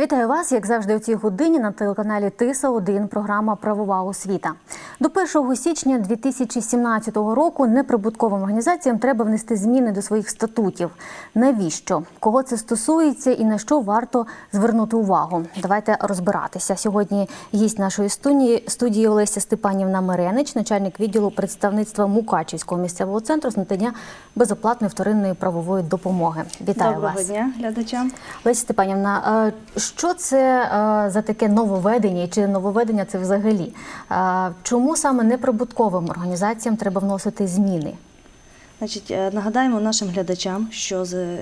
Вітаю вас, як завжди, у цій годині на телеканалі Тиса 1 програма Правова освіта. До 1 січня 2017 року неприбутковим організаціям треба внести зміни до своїх статутів. Навіщо? Кого це стосується і на що варто звернути увагу? Давайте розбиратися. Сьогодні гість нашої студії студії Олеся Степанівна Меренич, начальник відділу представництва Мукачівського місцевого центру з надання безоплатної вторинної правової допомоги. Вітаю Доброго вас. дня, глядачам. Леся Степанівна, е, що це е, за таке нововведення? Чи нововведення це взагалі? Е, Чому саме неприбутковим організаціям треба вносити зміни? Значить, е, нагадаємо нашим глядачам, що з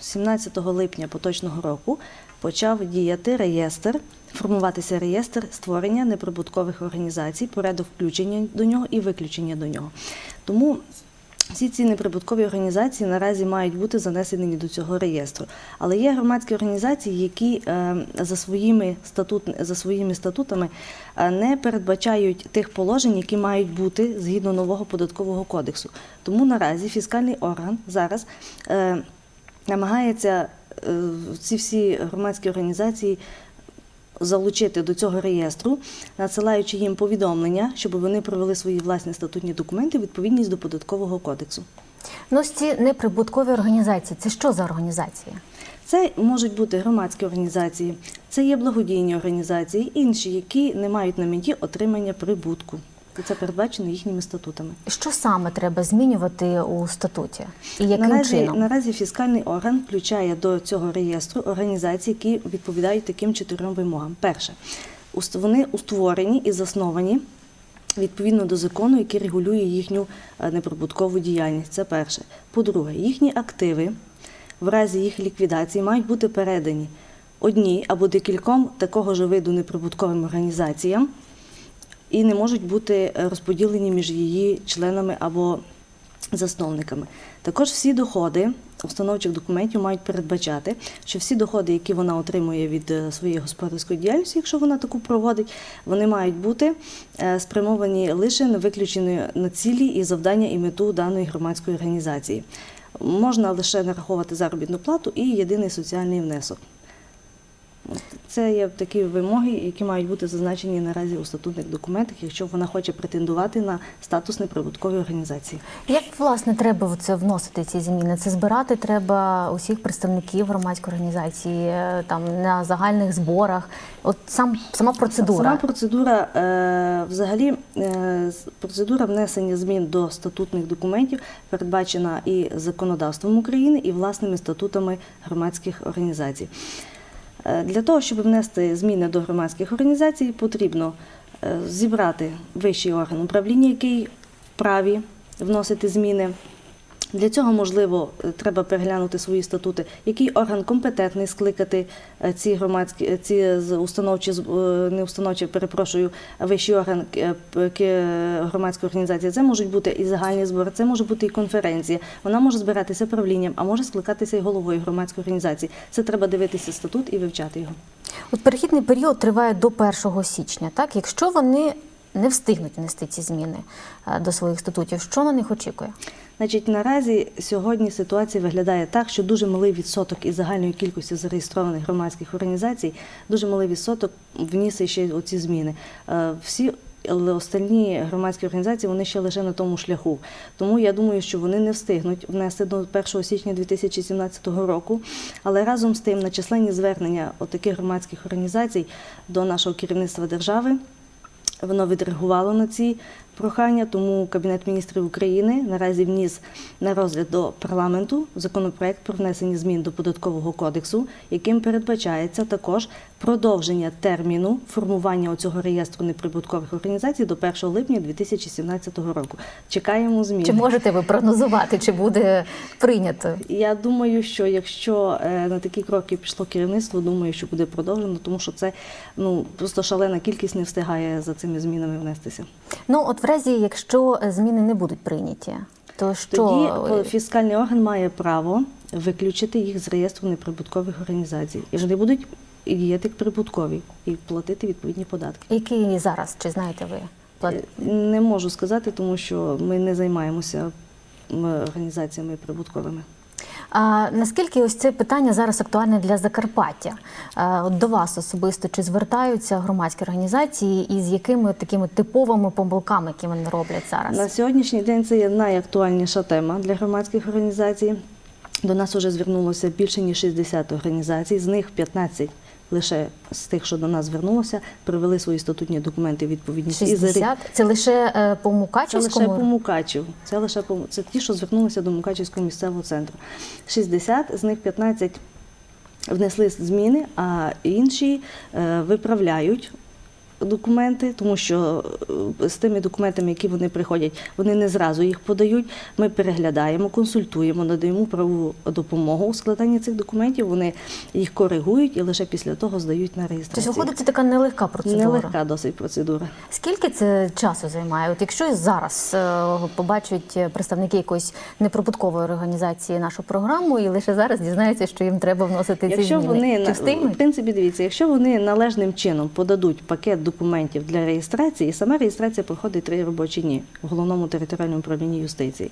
17 липня поточного року почав діяти реєстр, формуватися реєстр створення неприбуткових організацій, порядок включення до нього і виключення до нього. Тому всі ці неприбуткові організації наразі мають бути занесені до цього реєстру. Але є громадські організації, які е, за своїми, статут, за своїми статутами е, не передбачають тих положень, які мають бути згідно нового податкового кодексу. Тому наразі фіскальний орган зараз е, намагається ці всі громадські організації залучити до цього реєстру, надсилаючи їм повідомлення, щоб вони провели свої власні статутні документи відповідність до податкового кодексу. Ну, ось ці неприбуткові організації це що за організації? Це можуть бути громадські організації, це є благодійні організації, інші, які не мають на меті отримання прибутку. Це передбачено їхніми статутами. Що саме треба змінювати у статуті? І яким наразі, чином? наразі фіскальний орган включає до цього реєстру організації, які відповідають таким чотирьом вимогам. Перше, вони утворені і засновані відповідно до закону, який регулює їхню е, неприбуткову діяльність. Це перше. По-друге, їхні активи в разі їх ліквідації мають бути передані одній або декільком такого ж виду неприбутковим організаціям і не можуть бути е, розподілені між її членами або засновниками. Також всі доходи установчих документів мають передбачати, що всі доходи, які вона отримує від е, своєї господарської діяльності, якщо вона таку проводить, вони мають бути е, спрямовані лише на виключені на цілі і завдання і мету даної громадської організації. Можна лише нараховувати заробітну плату і єдиний соціальний внесок. Це є такі вимоги, які мають бути зазначені наразі у статутних документах, якщо вона хоче претендувати на статус неприбуткової організації. Як власне треба це вносити ці зміни? Це збирати треба усіх представників громадської організації е, там на загальних зборах. От сам сама процедура. Сама процедура, е, взагалі, е, процедура внесення змін до статутних документів передбачена і законодавством України, і власними статутами громадських організацій. Е, Для того, щоб внести зміни до громадських організацій, потрібно е, зібрати вищий орган управління, який вправі вносити зміни. Для цього, можливо, е, треба переглянути свої статути, який орган компетентний скликати е, ці громадські е, ці установчі не установчі, перепрошую, вищий орган громадської організації. Це можуть бути і загальні збори, це може бути і конференція. Вона може збиратися правлінням, а може скликатися і головою громадської організації. Це треба дивитися статут і вивчати його. От перехідний період триває до 1 січня. Так, якщо вони не встигнуть внести ці зміни е, до своїх статутів, що на них очікує? Значить, наразі сьогодні ситуація виглядає так, що дуже малий відсоток із загальної кількості зареєстрованих громадських організацій, дуже малий відсоток вніс ще оці зміни. Е, Всі але остальні громадські організації вони ще лише на тому шляху. Тому я думаю, що вони не встигнуть внести до 1 січня 2017 року. Але разом з тим на численні звернення от таких громадських організацій до нашого керівництва держави. Воно відреагувало на ці прохання, тому Кабінет міністрів України наразі вніс на розгляд до парламенту законопроект про внесення змін до податкового кодексу, яким передбачається також продовження терміну формування цього реєстру неприбуткових організацій до 1 липня 2017 року. Чекаємо змін. Чи можете ви прогнозувати, чи буде прийнято? Я думаю, що якщо е, на такі кроки пішло керівництво, думаю, що буде продовжено, тому що це ну просто шалена кількість не встигає за цими змінами внестися. Ну, от в разі, якщо е, зміни не будуть прийняті, то що Тоді е, фіскальний орган має право виключити їх з реєстру неприбуткових організацій, і вони будуть діяти прибуткові і платити відповідні податки. Які зараз, чи знаєте ви? Е, Не можу сказати, тому що ми не займаємося організаціями прибутковими. А наскільки ось це питання зараз актуальне для Закарпаття? До вас особисто чи звертаються громадські організації і з якими такими типовими помилками, які вони роблять зараз? На сьогоднішній день це є найактуальніша тема для громадських організацій. До нас вже звернулося більше ніж 60 організацій, з них 15 лише з тих, що до нас звернулося, привели свої статутні документи відповідність. І за рік- 60? Це лише по по Це лише по Мукачів. Це лише по це ті, що звернулися до Мукачівського місцевого центру. 60, з них 15 внесли зміни, а інші е, виправляють. Документи, тому що е, з тими документами, які вони приходять, вони не зразу їх подають. Ми переглядаємо, консультуємо, надаємо правову допомогу у складанні цих документів. Вони їх коригують і лише після того здають на Тобто реєстрацію. виходить, це така нелегка процедура. Нелегка досить процедура. Скільки це часу займає? От якщо зараз е, побачать представники якоїсь неприбуткової організації нашу програму і лише зараз дізнаються, що їм треба вносити ці Якщо зміни, вони чи в принципі, дивіться, якщо вони належним чином подадуть пакет документів для реєстрації, і сама реєстрація проходить три робочі дні в головному територіальному управлінні юстиції.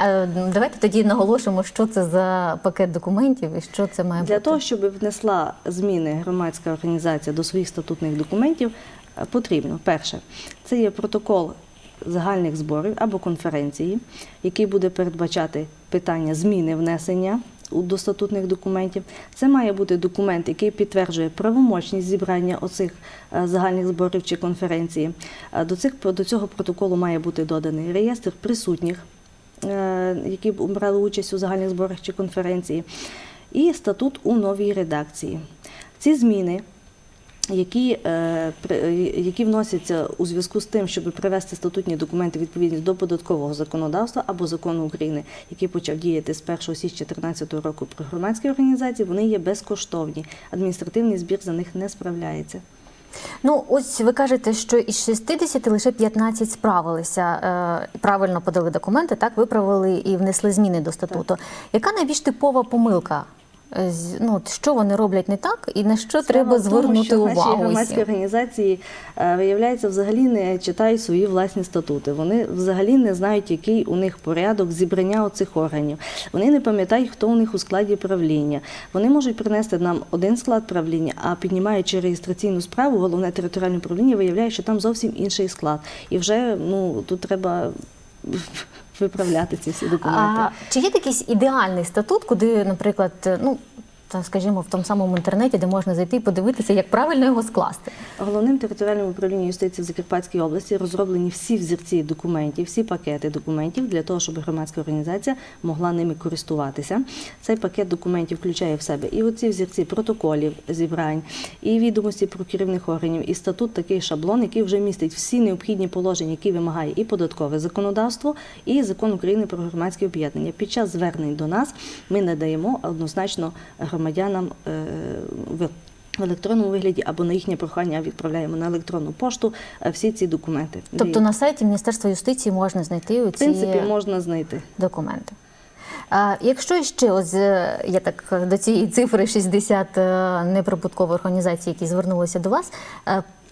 Е, Давайте тоді наголошимо, що це за пакет документів і що це має Для бути. того, щоб внесла зміни громадська організація до своїх статутних документів, е, потрібно перше, це є протокол загальних зборів або конференції, який буде передбачати питання зміни внесення до статутних документів. Це має бути документ, який підтверджує правомочність зібрання оцих е, загальних зборів чи конференції. Е, До цих до цього протоколу має бути доданий реєстр присутніх е, які б брали участь у загальних зборах чи конференції, і статут у новій редакції. Ці зміни, які, е, які вносяться у зв'язку з тим, щоб привести статутні документи відповідність до податкового законодавства або закону України, який почав діяти з 1 січня 2014 року про громадські організації, вони є безкоштовні. Адміністративний збір за них не справляється. Ну, ось ви кажете, що із 60 лише 15 справилися, е, правильно подали документи, так виправили і внесли зміни до статуту. Яка найбільш типова помилка? Ну, що вони роблять не так, і на що треба Справа тому, звернути що Наші увагу? громадські організації е, виявляється, взагалі не читають свої власні статути. Вони взагалі не знають, який у них порядок зібрання оцих органів. Вони не пам'ятають, хто у них у складі правління. Вони можуть принести нам один склад правління, а піднімаючи реєстраційну справу, головне територіальне управління виявляє, що там зовсім інший склад. І вже ну тут треба виправляти ці всі документи. А чи є якийсь ідеальний статут, куди, наприклад, ну там, скажімо, в тому самому інтернеті, де можна зайти і подивитися, як правильно його скласти? Головним територіальним управлінням юстиції в Закарпатській області розроблені всі взірці документів, всі пакети документів для того, щоб громадська організація могла ними користуватися. Цей пакет документів включає в себе і оці взірці протоколів зібрань, і відомості про керівних органів, і статут такий шаблон, який вже містить всі необхідні положення, які вимагає і податкове законодавство, і закон України про громадські об'єднання. Під час звернень до нас ми надаємо однозначно громадянам е, в в електронному вигляді або на їхнє прохання відправляємо на електронну пошту е, всі ці документи. Тобто на сайті Міністерства юстиції можна знайти в ці принципі можна знайти. документи. А якщо ще ось е, я так до цієї цифри 60 е, неприбуткових організацій, які звернулися до вас,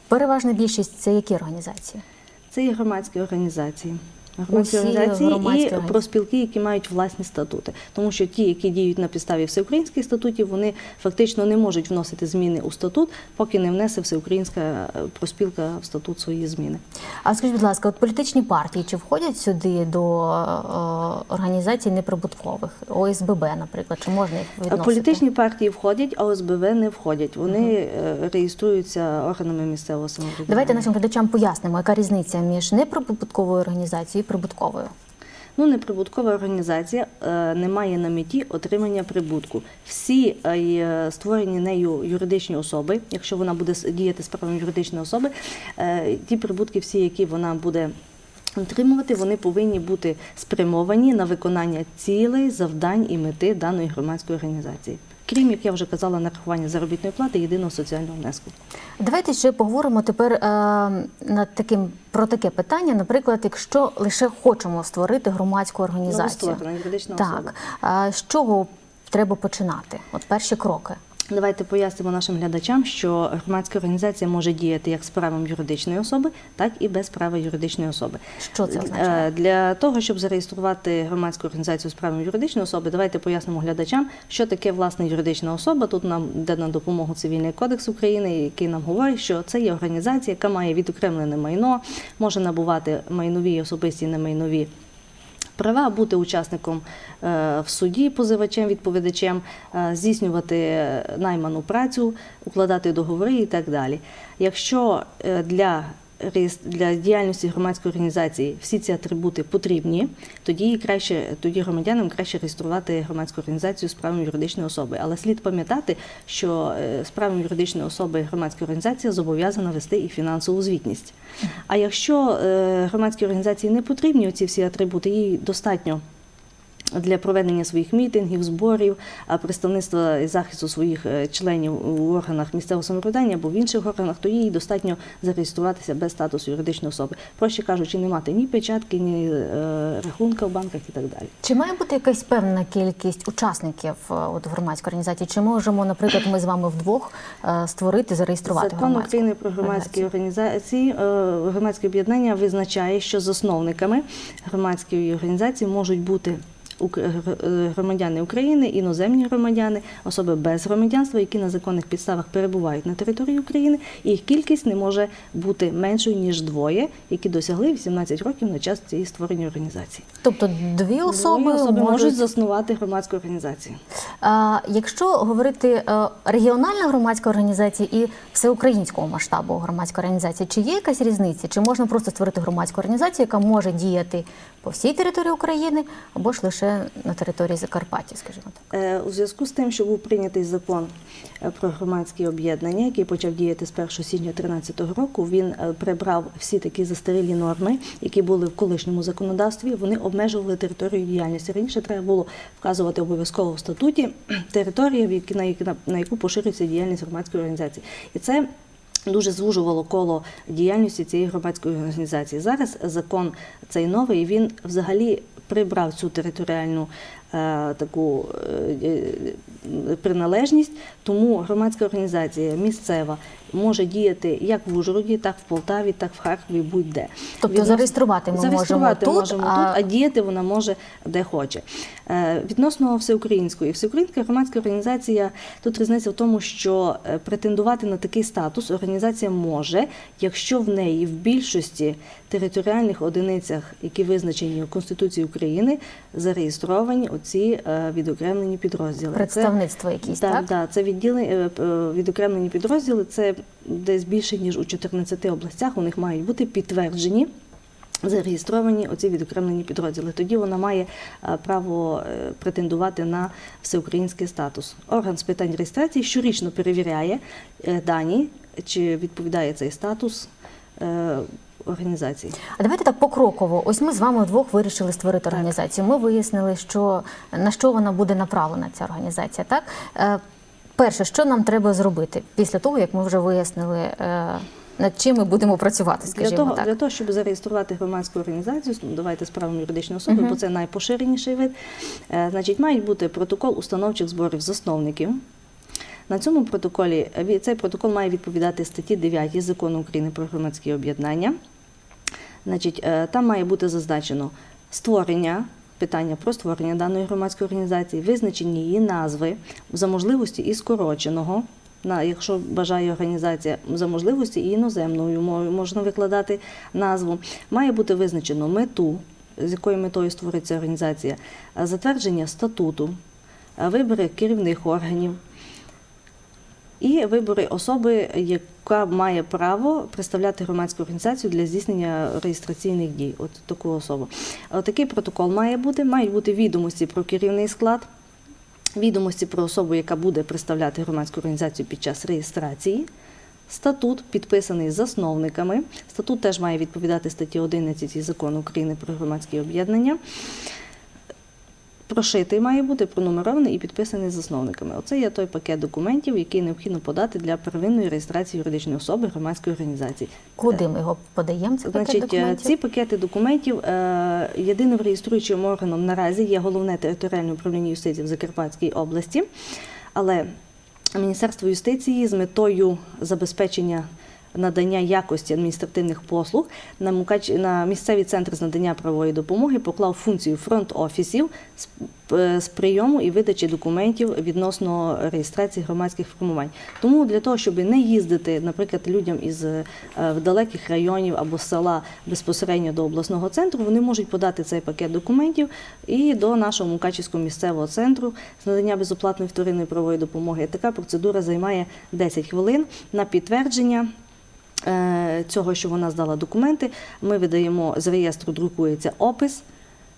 переважна більшість це які організації? Це є громадські організації. Громадські організації громадські і проспілки, які мають власні статути. Тому що ті, які діють на підставі всеукраїнських статутів, вони фактично не можуть вносити зміни у статут, поки не внесе всеукраїнська е, проспілка в статут свої зміни. А скажіть, будь ласка, от політичні партії чи входять сюди до е, організацій неприбуткових? ОСББ, наприклад, чи можна їх відносити? Політичні партії входять, а ОСБВ не входять. Вони е, реєструються органами місцевого самоврядування. Давайте нашим глядачам пояснимо, яка різниця між неприбутковою організацією прибутковою. Ну, неприбуткова організація е, не має на меті отримання прибутку. Всі е, е, створені нею юридичні особи, якщо вона буде діяти з правом юридичної особи, ті прибутки, всі, які вона буде отримувати, вони повинні бути спрямовані на виконання цілей, завдань і мети даної громадської організації. Крім, як я вже казала, нарахування заробітної плати єдиного соціального внеску. Давайте ще поговоримо тепер е, над таким про таке питання. Наприклад, якщо лише хочемо створити громадську організацію, Новостворена юридична особа. так а з чого треба починати? От перші кроки. Давайте пояснимо нашим глядачам, що громадська організація може діяти як з правом юридичної особи, так і без права юридичної особи. Що це означає? Е, Для того, щоб зареєструвати громадську організацію з правом юридичної особи, давайте пояснимо глядачам, що таке власне юридична особа. Тут нам йде на допомогу Цивільний кодекс України, який нам говорить, що це є організація, яка має відокремлене майно, може набувати майнові особисті немайнові права, бути учасником е, в суді, позивачем, відповідачем, е, здійснювати найману працю, укладати договори і так далі. Якщо е, для для діяльності громадської організації всі ці атрибути потрібні, тоді краще тоді громадянам краще реєструвати громадську організацію з правом юридичної особи. Але слід пам'ятати, що е, з правом юридичної особи громадська організація зобов'язана вести і фінансову звітність. А якщо е, громадській організації не потрібні ці всі атрибути, їй достатньо. Для проведення своїх мітингів, зборів, а представництва і захисту своїх е, членів у органах місцевого самоврядування або в інших органах, то їй достатньо зареєструватися без статусу юридичної особи. Проще кажучи, не мати ні печатки, ні е, рахунка в банках і так далі. Чи має бути якась певна кількість учасників е, от, в громадській організації? Чи можемо, наприклад, ми з вами вдвох створити, зареєструвати Закон громадську України про громадські організації, громадське об'єднання визначає, що засновниками громадської організації можуть бути громадяни України, іноземні громадяни, особи без громадянства, які на законних підставах перебувають на території України, і їх кількість не може бути меншою ніж двоє, які досягли 18 років на час цієї створення організації. Тобто дві особи, Двоє особи можуть... можуть заснувати громадську організацію. А, якщо говорити е, регіональна громадська організація і всеукраїнського масштабу громадська організація, чи є якась різниця? Чи можна просто створити громадську організацію, яка може діяти по всій території України або ж лише на території Закарпаття, скажімо так? Е, У зв'язку з тим, що був прийнятий закон е, про громадські об'єднання, який почав діяти з 1 січня 2013 року, він е, прибрав всі такі застарілі норми, які були в колишньому законодавстві. Вони обмежували територію діяльності. Раніше треба було вказувати обов'язково в статуті які- на яку поширюється діяльність громадської організації, і це. Дуже звужувало коло діяльності цієї громадської організації. Зараз закон цей новий він взагалі прибрав цю територіальну таку е, е, приналежність, тому громадська організація місцева може діяти як в Ужгороді, так в Полтаві, так в Харкові, будь-де. Тобто Відносно- зареєструвати ми зареєструвати можемо тут, можемо а- тут, а діяти вона може де хоче. Е, Відносно всеукраїнської, всеукраїнська громадська організація тут різниця в тому, що е, претендувати на такий статус організація може, якщо в неї в більшості територіальних одиницях, які визначені в Конституції України, зареєстровані оці е, відокремлені підрозділи. Представництво якісь, так, так? да, це відділені е, е, відокремлені підрозділи. Це десь більше ніж у 14 областях. У них мають бути підтверджені. Зареєстровані оці відокремлені підрозділи. Тоді вона має право претендувати на всеукраїнський статус. Орган з питань реєстрації щорічно перевіряє дані, чи відповідає цей статус організації. А давайте так покроково. Ось ми з вами вдвох вирішили створити Так. організацію. Ми вияснили, що на що вона буде направлена, ця організація. Так Е, перше, що нам треба зробити після того, як ми вже вияснили, е, над чим ми будемо працювати, Для скажімо того, так. для того, щоб зареєструвати громадську організацію, ну, давайте з правом юридичної особи, бо це найпоширеніший вид. е, Значить, має бути протокол установчих зборів засновників. На цьому протоколі цей протокол має відповідати статті 9 закону України про громадські об'єднання. Значить, е, там має бути зазначено створення. Питання про створення даної громадської організації, визначені її назви за можливості і скороченого. На, якщо бажає організація за можливості і іноземною мовою можна викладати назву. Має бути визначено мету, з якою метою створиться організація, е, затвердження статуту, е, вибори керівних органів, і вибори особи, яка має право представляти громадську організацію для здійснення реєстраційних дій. От таку особу. Такий протокол має бути. Мають бути відомості про керівний склад, відомості про особу, яка буде представляти громадську організацію під час реєстрації. Статут підписаний засновниками. Статут теж має відповідати статті 11 закону України про громадські об'єднання. Прошитий має бути пронумерований і підписаний засновниками. Оце є той пакет документів, який необхідно подати для первинної реєстрації юридичної особи громадської організації. Куди ми його подаємо? Це Значить, е, документів? ці пакети документів е, єдиним реєструючим органом наразі є головне територіальне управління юстиції в Закарпатській області, але Міністерство юстиції з метою забезпечення надання якості адміністративних послуг на місцеві центри з надання правової допомоги поклав функцію фронт-офісів з, е, з прийому і видачі документів відносно реєстрації громадських формувань. Тому для того, щоб не їздити, наприклад, людям із е, далеких районів або села безпосередньо до обласного центру, вони можуть подати цей пакет документів і до нашого Мукачівського місцевого центру з надання безоплатної вторинної правової допомоги. Така процедура займає 10 хвилин на підтвердження. Е, Цього, що вона здала документи, ми видаємо з реєстру, друкується опис,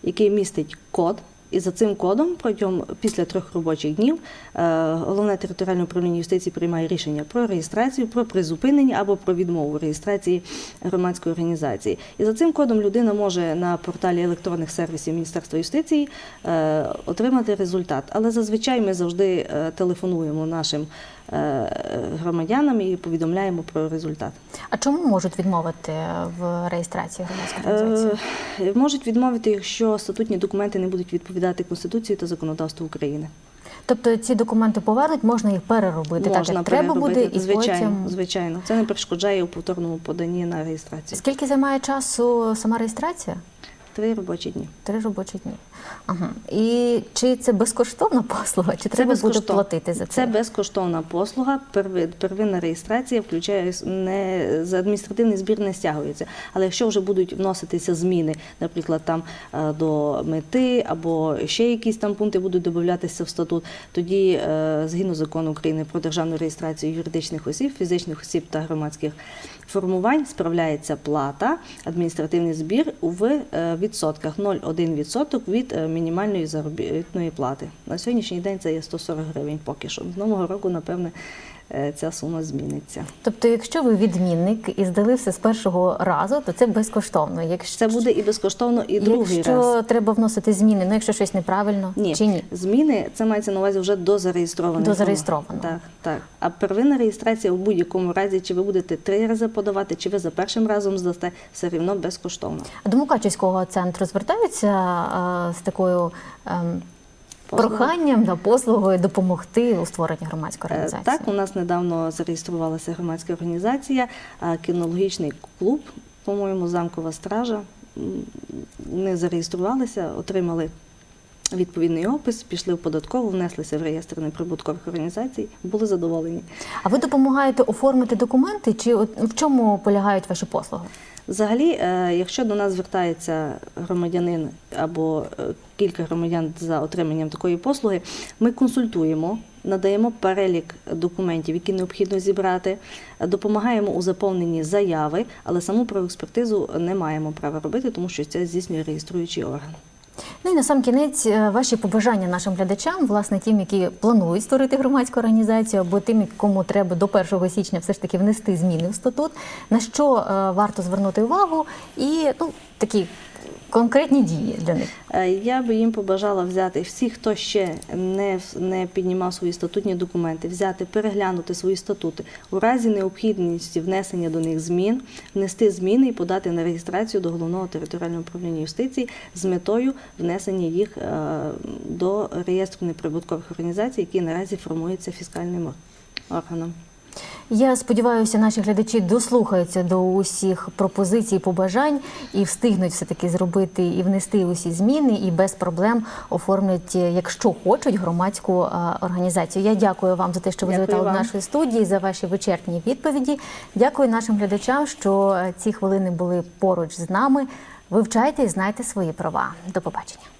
який містить код. І за цим кодом протягом після трьох робочих днів е, головне територіальне управління юстиції приймає рішення про реєстрацію, про призупинення або про відмову реєстрації громадської організації. І за цим кодом людина може на порталі електронних сервісів Міністерства юстиції е, отримати результат. Але зазвичай ми завжди телефонуємо нашим громадянам і повідомляємо про результат. А чому можуть відмовити в реєстрації громадської організації? Е, Можуть відмовити, якщо статутні документи не будуть відповідати Конституції та законодавству України. Тобто ці документи повернуть, можна їх переробити так, як треба буде, і звичайно, потім. звичайно. Це не перешкоджає у повторному поданні на реєстрацію. Скільки займає часу сама реєстрація? Три робочі дні. Три робочі дні. Ага. І чи це безкоштовна послуга, чи треба буде платити за це? Це безкоштовна послуга. Первинна реєстрація включає не за адміністративний збір не стягується. Але якщо вже будуть вноситися зміни, наприклад, там е, до мети або ще якісь там пункти будуть додатися в статут, тоді е, згідно закону України про державну реєстрацію юридичних осіб, фізичних осіб та громадських формувань справляється плата, адміністративний збір в е, відсотках 0,1% від е, мінімальної заробітної плати. На сьогоднішній день це є 140 гривень поки що. З нового року, напевне, ця сума зміниться. Тобто, якщо ви відмінник і здали все з першого разу, то це безкоштовно. Якщо Це буде і безкоштовно, і другий якщо раз. треба вносити зміни, ну якщо щось неправильно Ні, чи ні? зміни це мається на увазі вже до зареєстрованого. До зареєстрованого. Так, так. А первинна реєстрація у будь-якому разі, чи ви будете три рази подавати, чи ви за першим разом здасте, все рівно безкоштовно. А До Мукачівського центру звертаються е, з такою ем, Послуга? Проханням на послугою допомогти у створенні громадської Е, організації. Так, у нас недавно зареєструвалася громадська організація, а, кінологічний клуб, по-моєму, замкова стража. Не зареєструвалися, отримали відповідний опис, пішли в податкову, внеслися в реєстр неприбуткових організацій, були задоволені. А ви допомагаєте оформити документи, чи от в чому полягають ваші послуги? Взагалі, е, якщо до нас звертається громадянин або е, кілька громадян за отриманням такої послуги, ми консультуємо, надаємо перелік документів, які необхідно зібрати, допомагаємо у заповненні заяви, але саму проекспертизу не маємо права робити, тому що це здійснює реєструючий орган. Ну і на сам кінець е, ваші побажання нашим глядачам, власне, тим, які планують створити громадську організацію, або тим, кому треба до 1 січня все ж таки внести зміни в статут, на що е, варто звернути увагу, і ну такі конкретні дії для них. Е, Я би їм побажала взяти всі, хто ще не, не піднімав свої статутні документи, взяти, переглянути свої статути. У разі необхідності внесення до них змін, внести зміни і подати на реєстрацію до головного територіального управління юстиції з метою внесення їх е, до реєстру неприбуткових організацій, який наразі формується фіскальним органом. Я сподіваюся, наші глядачі дослухаються до усіх пропозицій, побажань і встигнуть все таки зробити і внести усі зміни, і без проблем оформлять, якщо хочуть, громадську е, організацію. Я дякую вам за те, що ви завітали до нашої студії за ваші вичерпні відповіді. Дякую нашим глядачам, що е, ці хвилини були поруч з нами. Вивчайте і знайте свої права. До побачення.